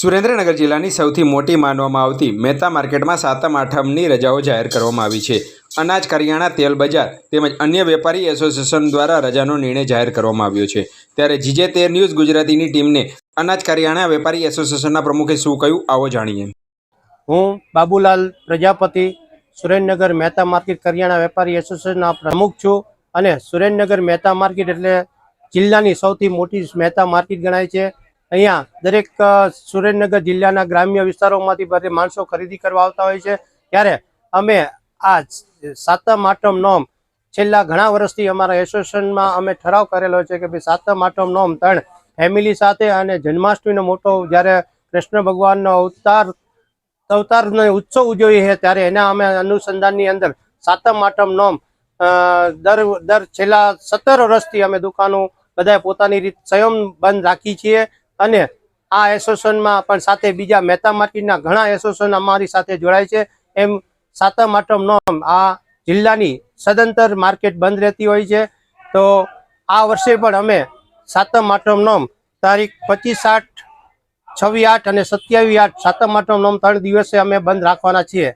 સુરેન્દ્રનગર જિલ્લાની સૌથી મોટી માનવામાં આવતી મહેતા માર્કેટમાં સાતમ, આઠમની રજાઓ જાહેર કરવામાં આવી છે. અનાજ, કરિયાણા, તેલ બજાર તેમજ અન્ય વેપારી એસોસિએશન દ્વારા રજાનો નિર્ણય જાહેર કરવામાં આવ્યો છે. ત્યારે જીજે તેર ન્યૂઝ ગુજરાતીની ટીમને અનાજ, કરિયાણા વેપારી એસોસિએશનના પ્રમુખે શું કહ્યું, આવો જાણીએ. હું બાબુલાલ પ્રજાપતિ, સુરેન્દ્રનગર મહેતા માર્કેટ, કરિયાણા વેપારી એસોસિએશનના પ્રમુખ છું અને સુરેન્દ્રનગર મહેતા માર્કેટ એટલે જિલ્લાની સૌથી મોટી મહેતા માર્કેટ ગણાય છે. અહીંયા દરેક સુરેન્દ્રનગર જિલ્લાના ગ્રામ્ય વિસ્તારોમાંથી બધે માણસો ખરીદી કરવા આવતા હોય છે. ત્યારે અમે આ સાતમ આઠમ નોમ છેલ્લા ઘણા વર્ષથી અમારા એસોસિએશનમાં અમે ઠરાવ કરેલો છે કે ભાઈ સાતમ આઠમ નોમ ત્રણ ફેમિલી સાથે અને જન્માષ્ટમીનો મોટો જ્યારે કૃષ્ણ ભગવાનનો અવતાર, અવતારનો ઉત્સવ ઉજવીએ છીએ ત્યારે એના અમે અનુસંધાનની અંદર સાતમ આઠમ નોમ દર દર છેલ્લા સત્તર વર્ષથી અમે દુકાનો બધા પોતાની રીત સંયમ બંધ રાખી છીએ. અને આ એસોસિએશનમાં પણ સાથે બીજા મહેતા માર્કેટના ઘણા એસોસિએશન અમારી સાથે જોડાય છે. એમ સાતમ આઠમ નોમ આ જિલ્લાની સદંતર માર્કેટ બંધ રહેતી હોય છે. તો આ વર્ષે પણ અમે સાતમ આઠમ નોમ તારીખ પચીસ આઠ, છવ્વીસ આઠ અને સત્યાવીસ આઠ સાતમ આઠમ નોમ ત્રણ દિવસે અમે બંધ રાખવાના છીએ.